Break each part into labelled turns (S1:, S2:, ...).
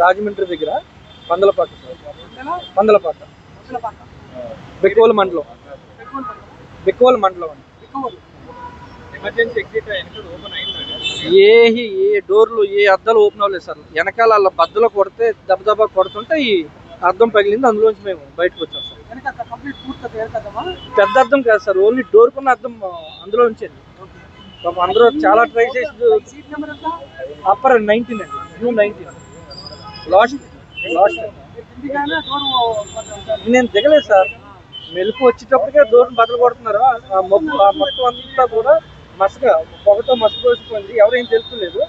S1: రాజమండ్రి దగ్గర పందలపాక సార్. పందలపాక. బెక్కోలు మండలం. బెక్కోలు మండలం. అండి.
S2: ఎమర్జెన్సీ ఎగ్జిట్ ఓపెన్ అయిందండి
S1: ఏ ఏ డోర్లు ఏ అద్దాలు ఓపెన్ అవ్వలేదు సార్. వెనకాల అలా బద్దలు కొడితే దెబ్బ దెబ్బ కొడుతుంటే ఈ అద్దం పగిలింది. అందులోంచి మేము బయటకు వచ్చాం సార్. పెద్ద అద్దం కాదు సార్. ఓన్లీ డోర్ కున్న ఆ, అందులో పాపం అందరూ చాలా ట్రై చేసి అప్పర్ నైన్టీన్ అండి జూన్ నైన్టీన్ లాస్ట్ లాస్ట్ నేను దిగలేదు సార్. మెలుపు వచ్చేటప్పటికే దూరం బద్దలు కొడుతున్నారు. ఆ మొక్కు ఆ మొత్తం అంతా కూడా మసక పొగతో మసకపోసిపోయింది ఎవరేం తెలుసుకోలేదు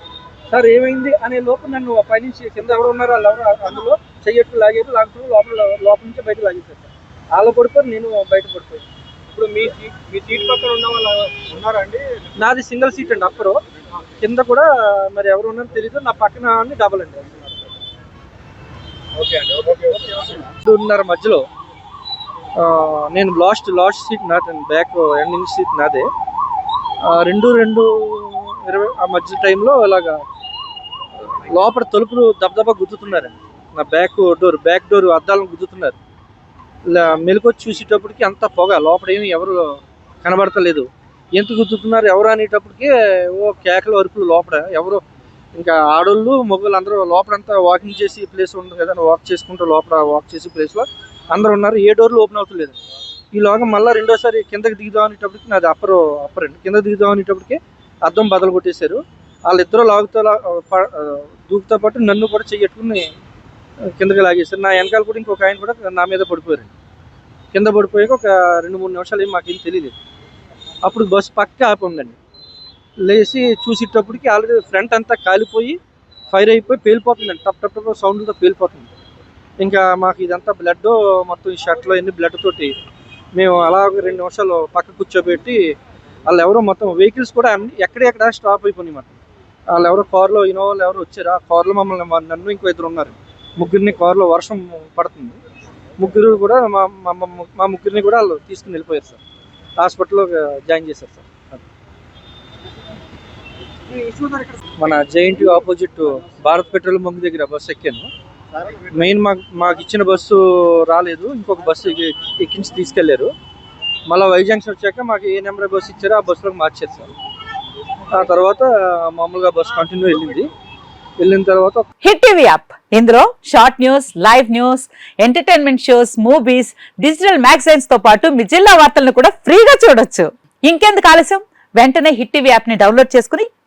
S1: సార్ ఏమైంది అనే లోపు నన్ను పైనుంచి కింద ఎవరు ఉన్నారో వాళ్ళు ఎవరు అందులో చెయ్యట్లు లాగేది లాగుతూ లోపల లోపల నుంచి బయట లాగేశారు సార్. వాళ్ళు పడిపోయి నేను బయట పడిపోయాను.
S2: ఇప్పుడు మీ సీట్ మీ సీట్ పక్కన ఉన్న వాళ్ళు ఉన్నారా అండి?
S1: నాది సింగిల్ సీట్ అండి అప్పుడు కింద కూడా మరి ఎవరు ఉన్నారో తెలియదు నా పక్కన డబల్ అండి. రెండున్నర మధ్యలో నేను లాస్ట్ లాస్ట్ సీట్ నాది బ్యాక్ ఎండింగ్ సీట్ నాదే. రెండు రెండు ఇరవై ఆ మధ్య టైంలో ఇలాగా లోపల తలుపులు దబదబా గుద్దుతున్నారండి నా బ్యాక్ డోర్ బ్యాక్ డోర్ అద్దాలను గుద్దుతున్నారు. ఇలా మెలకొచ్చి చూసేటప్పటికి అంత పొగ లోపల ఏమి ఎవరు కనబడతలేదు. ఎంత గుద్దుతున్నారు ఎవరు అనేటప్పటికి ఓ కేకల అరుపులు లోపల ఎవరో ఇంకా ఆడోళ్ళు మగవాళ్ళు అందరూ లోపలంతా వాకింగ్ చేసి ప్లేస్ ఉండదు కదా వాక్ చేసుకుంటూ లోపల వాక్ చేసి ప్లేస్లో అందరూ ఉన్నారు. ఏ డోర్లు ఓపెన్ అవుతలేదు. లోగా మళ్ళీ రెండోసారి కిందకి దిగుదాం అనేటప్పటికి నాది అప్పర్ అప్పర్ అండి కింద దిగుదాం అనేటప్పటికి అద్దం బదలు కొట్టేశారు. వాళ్ళిద్దరూ లాగుతో లా- దూకుతో పాటు నన్ను కూడా చెయ్యట్టుకుని కిందకి లాగేశారు. నా వెనకాల కూడా ఇంకొక ఆయన కూడా నా మీద పడిపోయారు కింద పడిపోయాక ఒక రెండు మూడు నిమిషాలు ఏం మాకేం తెలియలేదు. అప్పుడు బస్సు పక్క ఆపి ఉందండి లేచి చూసేటప్పటికి ఆల్రెడీ ఫ్రంట్ అంతా కాలిపోయి ఫైర్ అయిపోయి పేలిపోతుందండి. టప్ టప్ టప్ సౌండ్తో పేలిపోతుంది. ఇంకా మాకు ఇదంతా బ్లడ్ మొత్తం ఈ షర్ట్లో ఎన్ని బ్లడ్ తోటి మేము అలా ఒక రెండు నిమిషాలు పక్క కూర్చోబెట్టి వాళ్ళు ఎవరో మొత్తం వెహికల్స్ కూడా అన్ని ఎక్కడెక్కడ స్టాప్ అయిపోయినాయి మాట వాళ్ళు ఎవరో కార్లో ఇన్నోవాళ్ళు ఎవరో వచ్చారు? ఆ కార్లో మమ్మల్ని నన్ను ఇంకో ఇద్దరు ఉన్నారు. ముగ్గురిని కార్లో వర్షం పడుతుంది. ముగ్గురు కూడా మా- మా ముగ్గురిని కూడా వాళ్ళు తీసుకుని వెళ్ళిపోయారు సార్. హాస్పిటల్లో uh, జాయిన్ చేశారు సార్. మన giant opposite Bharat petrol bunk దగ్గర బస్సు ఎక్కాను. మెయిన్ మాకు మాకు ఇచ్చిన బస్సు రాలేదు. ఇంకొక బస్సు ఎక్కించి తీసుకెళ్ళారు. మళ్ళీ వై జంక్షన్ వచ్చాక మాకు ఏ నెంబర్ బస్సు ఇచ్చారో ఆ బస్సులోకి మార్చేస్తారు ఆ తర్వాత మామూలుగా బస్సు కంటిన్యూ వెళ్ళింది. వెళ్ళిన తర్వాత
S3: హిట్ టీవీ యాప్ ఇందులో short news live news entertainment shows movies digital మ్యాగజైన్స్తో పాటు మీ జిల్లా వార్తలను కూడా ఫ్రీగా చూడొచ్చు. ఇంకెందుకు ఆలస్యం? వెంటనే హిట్ టీవీ యాప్ని డౌన్లోడ్ చేసుకుని